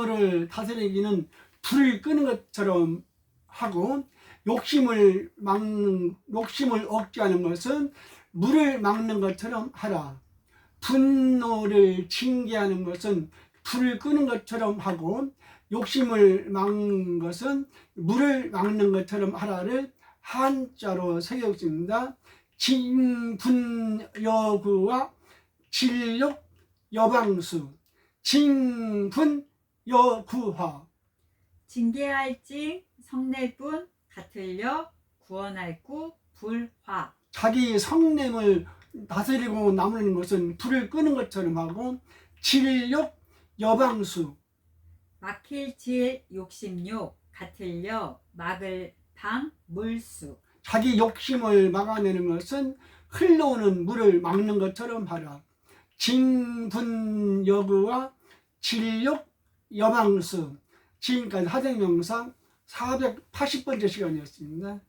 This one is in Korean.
분노를 다스리기는 불을 끄는 것처럼 하고 욕심을 막는 욕심을 억제하는 것은 물을 막는 것처럼 하라. 분노를 징계하는 것은 불을 끄는 것처럼 하고 욕심을 막는 것은 물을 막는 것처럼 하라를 한자로 새겼습니다. 진분여구와 진력 여방수 진분 여구화 징계할지 성내분 같을려 구원할 구 불화. 자기 성냄을 다스리고 나무는 것은 불을 끄는 것처럼 하고 진력 여방수. 막힐 질 욕심욕 같을려 막을 방 물수. 자기 욕심을 막아내는 것은 흘러오는 물을 막는 것처럼 하라. 진분여구와 진력 여방수 지금까지 하생명상 480번째 시간이었습니다.